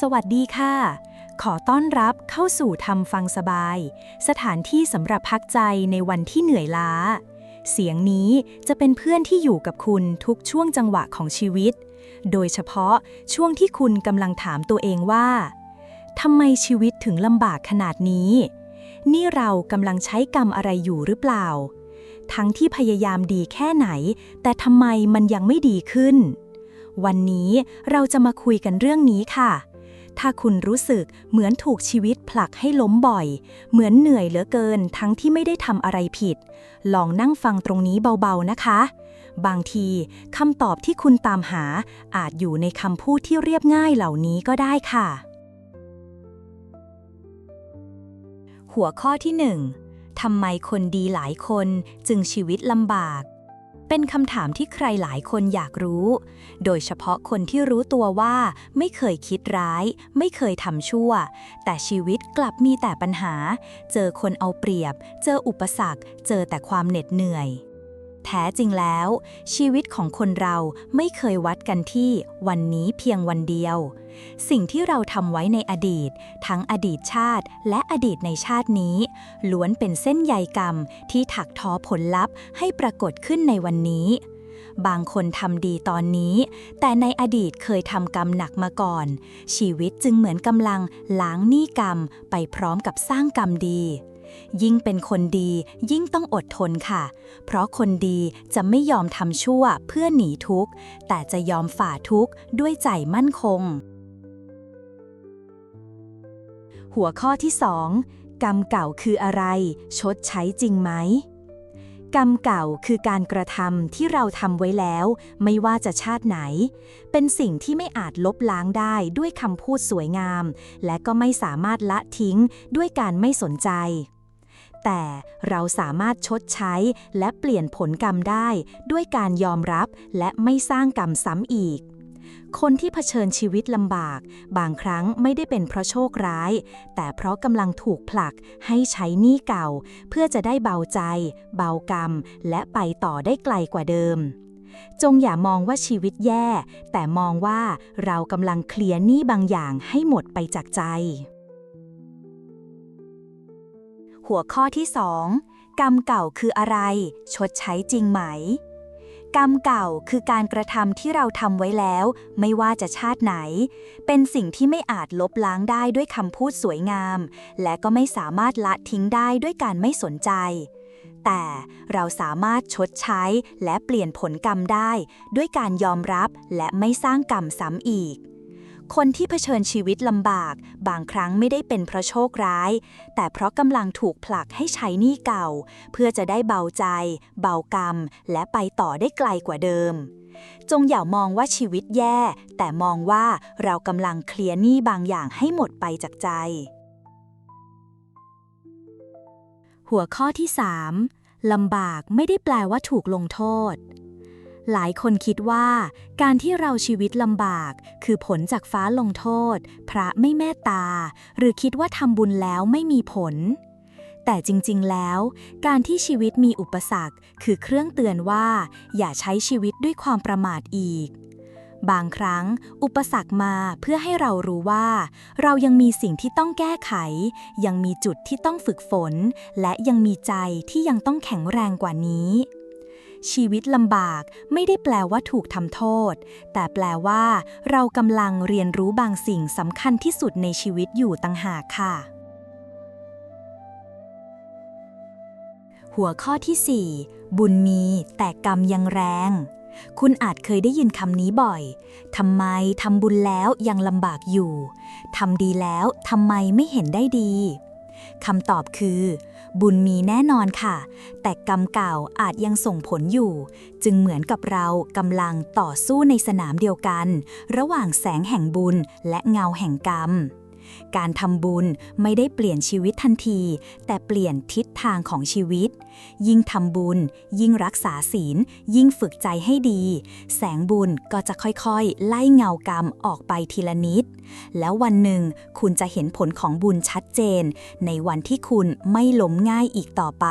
สวัสดีค่ะ ขอต้อนรับเข้าสู่ทำฟังสบาย สถานที่สำหรับพักใจในวันที่เหนื่อยล้า เสียงนี้จะเป็นเพื่อนที่อยู่กับคุณทุกช่วงจังหวะของชีวิต โดยเฉพาะช่วงที่คุณกำลังถามตัวเองว่าทำไมชีวิตถึงลำบากขนาดนี้ นี่เรากำลังใช้กรรมอะไรอยู่หรือเปล่า ทั้งที่พยายามดีแค่ไหน แต่ทำไมมันยังไม่ดีขึ้น วันนี้เราจะมาคุยกันเรื่องนี้ค่ะ ถ้าคุณรู้สึกเหมือนถูกชีวิตผลักให้ล้มบ่อย เหมือนเหนื่อยเหลือเกินทั้งที่ไม่ได้ทำอะไรผิด ลองนั่งฟังตรงนี้เบาๆนะคะ บางทีคำตอบที่คุณตามหา อาจอยู่ในคำพูดที่เรียบง่ายเหล่านี้ก็ได้ค่ะ หัวข้อที่ 1. ทำไมคนดีหลายคนจึงชีวิตลำบาก เป็นคำถามที่ใครหลายคนอยากรู้ โดยเฉพาะคนที่รู้ตัวว่า ไม่เคยคิดร้าย ไม่เคยทำชั่ว แต่ชีวิตกลับมีแต่ปัญหา เจอคนเอาเปรียบ เจออุปสรรค เจอแต่ความเหน็ดเหนื่อย แท้จริงแล้ว ชีวิตของคนเราไม่เคยวัดกันที่วันนี้เพียงวันเดียว สิ่งที่เราทำไว้ในอดีต ทั้งอดีตชาติและอดีตในชาตินี้ ล้วนเป็นเส้นใยกรรมที่ถักทอผลลัพธ์ให้ปรากฏขึ้นในวันนี้บางคนทำดีตอนนี้ แต่ในอดีตเคยทำกรรมหนักมาก่อน ชีวิตจึงเหมือนกำลังล้างหนี้กรรมไปพร้อมกับสร้างกรรมดี ยิ่งเป็นคนดียิ่งต้องอดทนค่ะ เพราะคนดีจะไม่ยอมทำชั่วเพื่อหนีทุกข์ แต่จะยอมฝ่าทุกข์ด้วยใจมั่นคง หัวข้อที่ 2 กรรมเก่าคืออะไร ชดใช้จริงไหมกรรมเก่าคือการกระทำที่เราทำไว้แล้ว ไม่ว่าจะชาติไหน เป็นสิ่งที่ไม่อาจลบล้างได้ด้วยคำพูดสวยงาม และก็ไม่สามารถละทิ้งด้วยการไม่สนใจ แต่เราสามารถชดใช้และเปลี่ยนผลกรรมได้ ด้วยการยอมรับและไม่สร้างกรรมซ้ำอีก คนที่เผชิญชีวิตลำบาก บางครั้งไม่ได้เป็นเพราะโชคร้าย แต่เพราะกำลังถูกผลักให้ใช้หนี้เก่า เพื่อจะได้เบาใจ เบากรรม และไปต่อได้ไกลกว่าเดิมจงอย่ามองว่าชีวิตแย่ แต่มองว่าเรากำลังเคลียร์หนี้บางอย่างให้หมดไปจากใจ หัวข้อที่2กรรมเก่าคืออะไร ชดใช้จริงไหม กรรมเก่าคือการกระทำที่เราทำไว้แล้ว ไม่ว่าจะชาติไหน เป็นสิ่งที่ไม่อาจลบล้างได้ด้วยคำพูดสวยงาม และก็ไม่สามารถละทิ้งได้ด้วยการไม่สนใจ แต่เราสามารถชดใช้และเปลี่ยนผลกรรมได้ ด้วยการยอมรับและไม่สร้างกรรมซ้ำอีก คนที่เผชิญชีวิตลำบาก บางครั้งไม่ได้เป็นเพราะโชคร้าย แต่เพราะกำลังถูกผลักให้ใช้หนี้เก่า เพื่อจะได้เบาใจ เบากรรม และไปต่อได้ไกลกว่าเดิม จงอย่ามองว่าชีวิตแย่ แต่มองว่าเรากำลังเคลียร์หนี้บางอย่างให้หมดไปจากใจ หัวข้อที่ 3ลำบากไม่ได้แปลว่าถูกลงโทษ หลายคนคิดว่าการที่เราชีวิตลำบาก คือผลจากฟ้าลงโทษ พระไม่เมตตา หรือคิดว่าทำบุญแล้วไม่มีผล แต่จริงๆแล้ว การที่ชีวิตมีอุปสรรค คือเครื่องเตือนว่า อย่าใช้ชีวิตด้วยความประมาทอีก บางครั้ง อุปสรรคมาเพื่อให้เรารู้ว่า เรายังมีสิ่งที่ต้องแก้ไข ยังมีจุดที่ต้องฝึกฝน และยังมีใจที่ยังต้องแข็งแรงกว่านี้ ชีวิตลำบากไม่ได้แปลว่าถูกทำโทษ แต่แปลว่า เรากำลังเรียนรู้บางสิ่งสำคัญที่สุดในชีวิตอยู่ต่างหากค่ะ หัวข้อที่ 4 บุญมี แต่กรรมยังแรง คุณอาจเคยได้ยินคำนี้บ่อยทำไมทำบุญแล้วยังลำบากอยู่ทำดีแล้วทำไมไม่เห็นได้ดี คำตอบคือ บุญมีแน่นอนค่ะ แต่กรรมเก่าอาจยังส่งผลอยู่ จึงเหมือนกับเรากำลังต่อสู้ในสนามเดียวกัน ระหว่างแสงแห่งบุญและเงาแห่งกรรม การทำบุญไม่ได้เปลี่ยนชีวิตทันที แต่เปลี่ยนทิศทางของชีวิต ยิ่งทำบุญ ยิ่งรักษาศีล ยิ่งฝึกใจให้ดี แสงบุญก็จะค่อยๆ ไล่เงากรรมออกไปทีละนิด แล้ววันหนึ่งคุณจะเห็นผลของบุญชัดเจน ในวันที่คุณไม่ล้มง่ายอีกต่อไป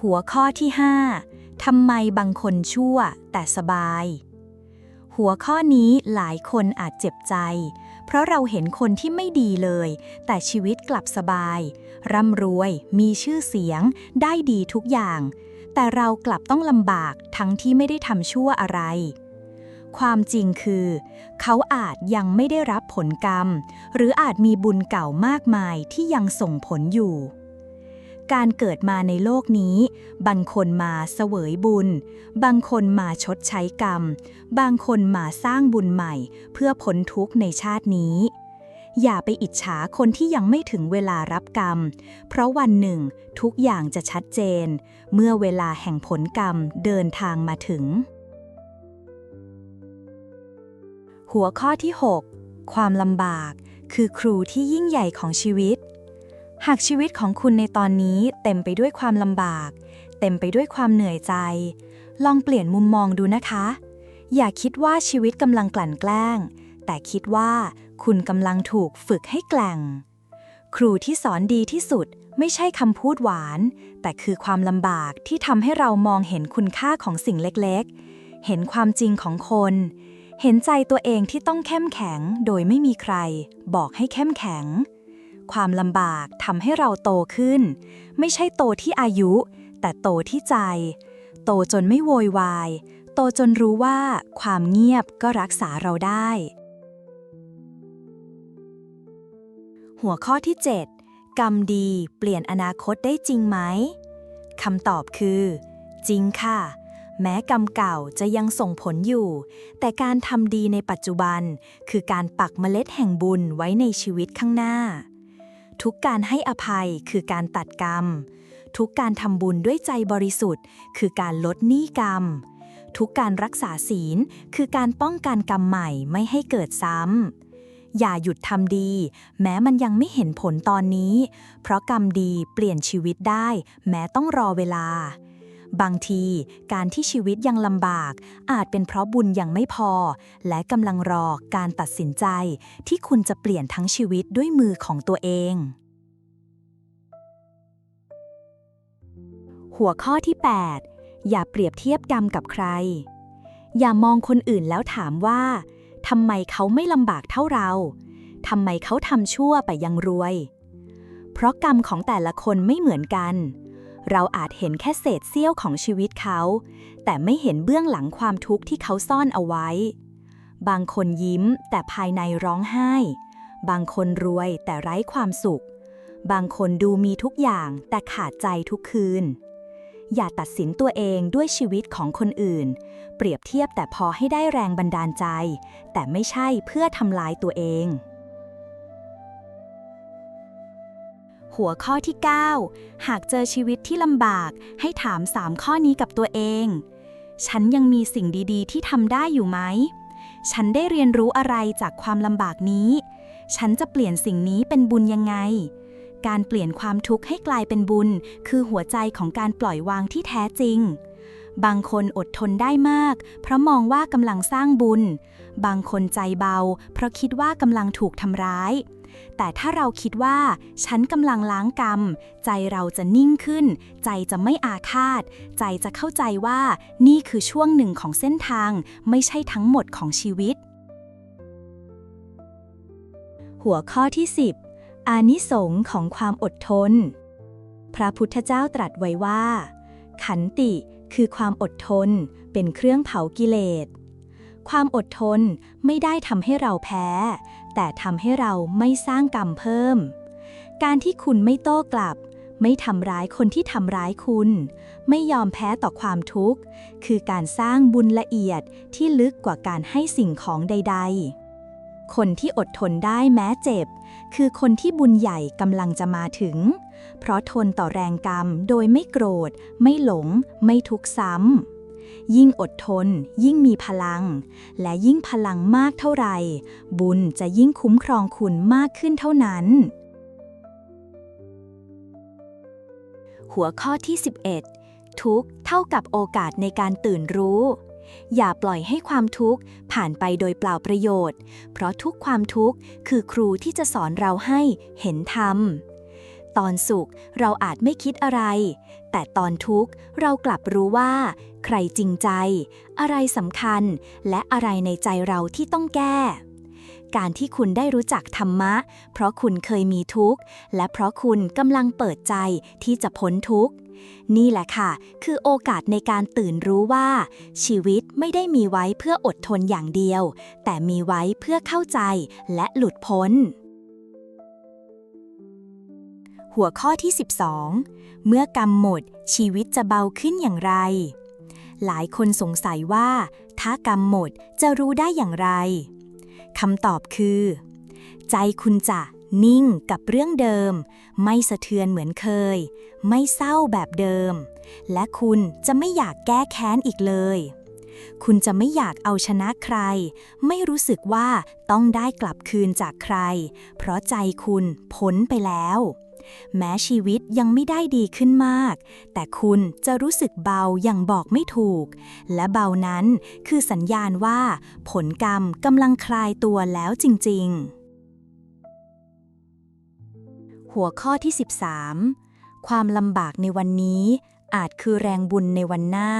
หัวข้อที่ 5ทำไมบางคนชั่วแต่สบาย หัวข้อนี้หลายคนอาจเจ็บใจ เพราะเราเห็นคนที่ไม่ดีเลย แต่ชีวิตกลับสบาย ร่ำรวย มีชื่อเสียง ได้ดีทุกอย่าง แต่เรากลับต้องลำบากทั้งที่ไม่ได้ทำชั่วอะไร ความจริงคือ เขาอาจยังไม่ได้รับผลกรรม หรืออาจมีบุญเก่ามากมายที่ยังส่งผลอยู่ การเกิดมาในโลกนี้ บางคนมาเสวยบุญ บางคนมาชดใช้กรรม บางคนมาสร้างบุญใหม่ เพื่อพ้นทุกข์ในชาตินี้ อย่าไปอิจฉาคนที่ยังไม่ถึงเวลารับกรรม เพราะวันหนึ่งทุกอย่างจะชัดเจน เมื่อเวลาแห่งผลกรรมเดินทางมาถึง หัวข้อที่ 6 ความลำบาก คือครูที่ยิ่งใหญ่ของชีวิต หากชีวิตของคุณในตอนนี้เต็มไปด้วยความลำบาก เต็มไปด้วยความเหนื่อยใจ ลองเปลี่ยนมุมมองดูนะคะ อย่าคิดว่าชีวิตกำลังกลั่นแกล้ง แต่คิดว่าคุณกำลังถูกฝึกให้แกล่ง ครูที่สอนดีที่สุดไม่ใช่คำพูดหวาน แต่คือความลำบากที่ทำให้เรามองเห็นคุณค่าของสิ่งเล็กๆ เห็นความจริงของคน เห็นใจตัวเองที่ต้องเข้มแข็งโดยไม่มีใคร บอกให้เข้มแข็ง ความลำบากทำให้เราโตขึ้น ไม่ใช่โตที่อายุ แต่โตที่ใจ โตจนไม่โวยวาย โตจนรู้ว่าความเงียบก็รักษาเราได้ หัวข้อที่ 7 กรรมดีเปลี่ยนอนาคตได้จริงไหมคำตอบคือ จริงค่ะ แม้กรรมเก่าจะยังส่งผลอยู่ แต่การทำดีในปัจจุบัน คือการปักเมล็ดแห่งบุญไว้ในชีวิตข้างหน้า ทุกการให้อภัยคือการตัดกรรม ทุกการทำบุญด้วยใจบริสุทธิ์ คือการลดหนี้กรรม ทุกการรักษาศีลคือการป้องกันกรรมใหม่ไม่ให้เกิดซ้ำ อย่าหยุดทำดี แม้มันยังไม่เห็นผลตอนนี้ เพราะกรรมดีเปลี่ยนชีวิตได้ แม้ต้องรอเวลา บางทีการที่ชีวิตยังลำบาก อาจเป็นเพราะบุญยังไม่พอ และกำลังรอการตัดสินใจ ที่คุณจะเปลี่ยนทั้งชีวิตด้วยมือของตัวเอง หัวข้อที่ 8 อย่าเปรียบเทียบกรรมกับใคร อย่ามองคนอื่นแล้วถามว่าทำไมเขาไม่ลำบากเท่าเราทำไมเขาทำชั่วไปยังรวย เพราะกรรมของแต่ละคนไม่เหมือนกันเเราอาจเห็นแค่เศษเสี้ยวของชีวิตเขา แต่ไม่เห็นเบื้องหลังความทุกข์ที่เขาซ่อนเอาไว้ บางคนยิ้มแต่ภายในร้องไห้ บางคนรวยแต่ไร้ความสุข บางคนดูมีทุกอย่างแต่ขาดใจทุกคืน อย่าตัดสินตัวเองด้วยชีวิตของคนอื่น เปรียบเทียบแต่พอให้ได้แรงบันดาลใจ แต่ไม่ใช่เพื่อทำลายตัวเอง หัวข้อที่ 9 หากเจอชีวิตที่ลำบาก ให้ถาม 3 ข้อนี้กับตัวเอง ฉันยังมีสิ่งดีๆ ที่ทำได้อยู่ไหม ฉันได้เรียนรู้อะไรจากความลำบากนี้ ฉันจะเปลี่ยนสิ่งนี้เป็นบุญยังไง การเปลี่ยนความทุกข์ให้กลายเป็นบุญ คือหัวใจของการปล่อยวางที่แท้จริงบางคนอดทนได้มาก เพราะมองว่ากำลังสร้างบุญ บางคนใจเบา เพราะคิดว่ากำลังถูกทำร้าย แต่ถ้าเราคิดว่า ฉันกำลังล้างกรรม ใจเราจะนิ่งขึ้น ใจจะไม่อาฆาต ใจจะเข้าใจว่านี่คือช่วงหนึ่งของเส้นทาง ไม่ใช่ทั้งหมดของชีวิต หัวข้อที่ 10 อานิสงส์ของความอดทน พระพุทธเจ้าตรัสไว้ว่า ขันติคือความอดทน เป็นเครื่องเผากิเลสความอดทนไม่ได้ทำให้เราแพ้ แต่ทำให้เราไม่สร้างกรรมเพิ่ม การที่คุณไม่โต้กลับ ไม่ทำร้ายคนที่ทำร้ายคุณ ไม่ยอมแพ้ต่อความทุกข์ คือการสร้างบุญละเอียดที่ลึกกว่าการให้สิ่งของใด ๆ คนที่อดทนได้แม้เจ็บ คือคนที่บุญใหญ่กำลังจะมาถึง เพราะทนต่อแรงกรรมโดยไม่โกรธ ไม่หลง ไม่ทุกข์ซ้ำ ยิ่งอดทน ยิ่งมีพลัง และยิ่งพลังมากเท่าไหร่ บุญจะยิ่งคุ้มครองคุณมากขึ้นเท่านั้น หัวข้อที่ 11 ทุกเท่ากับโอกาสในการตื่นรู้ อย่าปล่อยให้ความทุกข์ผ่านไปโดยเปล่าประโยชน์ เพราะทุกความทุกข์คือครูที่จะสอนเราให้เห็นธรรม ตอนสุขเราอาจไม่คิดอะไร แต่ตอนทุกข์เรากลับรู้ว่า ใครจริงใจ อะไรสำคัญ และอะไรในใจเราที่ต้องแก้ การที่คุณได้รู้จักธรรมะ เพราะคุณเคยมีทุกข์ และเพราะคุณกำลังเปิดใจที่จะพ้นทุกข์ นี่แหละค่ะ คือโอกาสในการตื่นรู้ว่า ชีวิตไม่ได้มีไว้เพื่ออดทนอย่างเดียว แต่มีไว้เพื่อเข้าใจและหลุดพ้น หัวข้อที่ 12 เมื่อกรรมหมดชีวิตจะเบาขึ้นอย่างไร หลายคนสงสัยว่า ถ้ากรรมหมดจะรู้ได้อย่างไรคำตอบคือ ใจคุณจะนิ่งกับเรื่องเดิม ไม่สะเทือนเหมือนเคย ไม่เศร้าแบบเดิม และคุณจะไม่อยากแก้แค้นอีกเลย คุณจะไม่อยากเอาชนะใคร ไม่รู้สึกว่าต้องได้กลับคืนจากใคร เพราะใจคุณพ้นไปแล้ว แม้ชีวิตยังไม่ได้ดีขึ้นมาก แต่คุณจะรู้สึกเบาอย่างบอกไม่ถูก และเบานั้นคือสัญญาณว่า ผลกรรมกำลังคลายตัวแล้วจริง ๆ หัวข้อที่ 13 ความลำบากในวันนี้ อาจคือแรงบุญในวันหน้า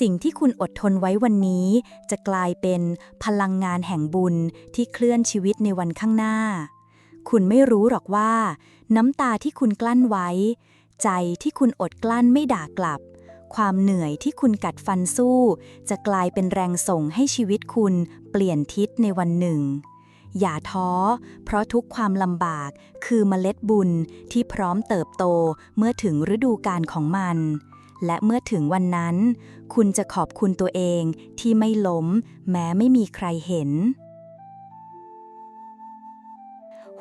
สิ่งที่คุณอดทนไว้วันนี้ จะกลายเป็นพลังงานแห่งบุญที่เคลื่อนชีวิตในวันข้างหน้า คุณไม่รู้หรอกว่า น้ำตาที่คุณกลั้นไว้ ใจที่คุณอดกลั้นไม่ด่ากลับ ความเหนื่อยที่คุณกัดฟันสู้ จะกลายเป็นแรงส่งให้ชีวิตคุณเปลี่ยนทิศในวันหนึ่ง อย่าท้อ เพราะทุกความลำบากคือเมล็ดบุญที่พร้อมเติบโตเมื่อถึงฤดูกาลของมันและเมื่อถึงวันนั้น คุณจะขอบคุณตัวเองที่ไม่ล้ม แม้ไม่มีใครเห็น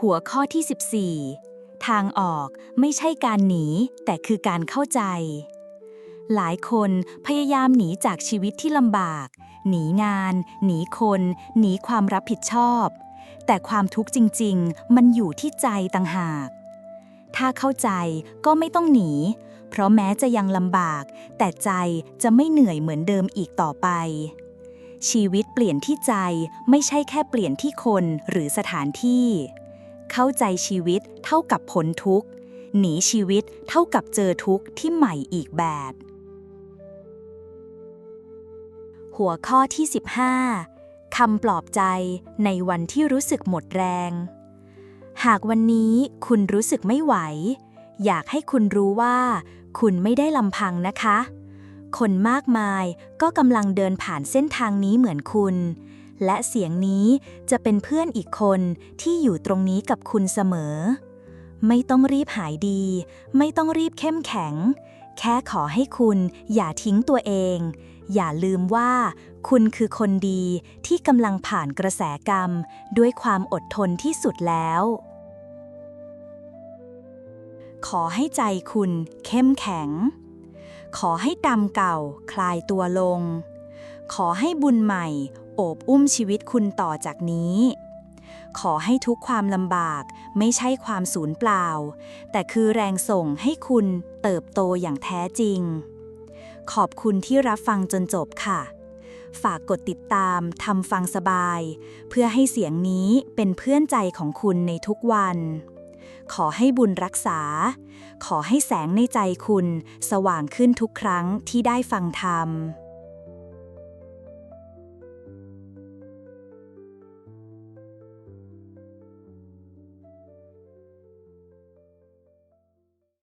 หัวข้อที่ 14 ทางออกไม่ใช่การหนี แต่คือการเข้าใจ หลายคนพยายามหนีจากชีวิตที่ลำบาก หนีงาน หนีคน หนีความรับผิดชอบ แต่ความทุกข์จริง ๆ มันอยู่ที่ใจต่างหาก ถ้าเข้าใจก็ไม่ต้องหนี เพราะแม้จะยังลำบาก แต่ใจจะไม่เหนื่อยเหมือนเดิมอีกต่อไปชีวิตเปลี่ยนที่ใจไม่ใช่แค่เปลี่ยนที่คนหรือสถานที่ เข้าใจชีวิตเท่ากับพ้นทุกข์ หนีชีวิตเท่ากับเจอทุกข์ที่ใหม่อีกแบบ หัวข้อที่ 15คำปลอบใจในวันที่รู้สึกหมดแรง หากวันนี้คุณรู้สึกไม่ไหว อยากให้คุณรู้ว่า คุณไม่ได้ลำพังนะคะ คนมากมายก็กำลังเดินผ่านเส้นทางนี้เหมือนคุณ และเสียงนี้จะเป็นเพื่อนอีกคนที่อยู่ตรงนี้กับคุณเสมอ ไม่ต้องรีบหายดี ไม่ต้องรีบเข้มแข็ง แค่ขอให้คุณอย่าทิ้งตัวเอง อย่าลืมว่า คุณคือคนดีที่กำลังผ่านกระแสกรรม ด้วยความอดทนที่สุดแล้ว ขอให้ใจคุณเข้มแข็ง ขอให้กรรมเก่าคลายตัวลง ขอให้บุญใหม่ โอบอุ้มชีวิตคุณต่อจากนี้ ขอให้ทุกความลำบากไม่ใช่ความสูญเปล่า แต่คือแรงส่งให้คุณเติบโตอย่างแท้จริง ขอบคุณที่รับฟังจนจบค่ะ ฝากกดติดตามทำฟังสบาย เพื่อให้เสียงนี้เป็นเพื่อนใจของคุณในทุกวัน ขอให้บุญรักษา ขอให้แสงในใจคุณ สว่างขึ้นทุกครั้งที่ได้ฟังธรรม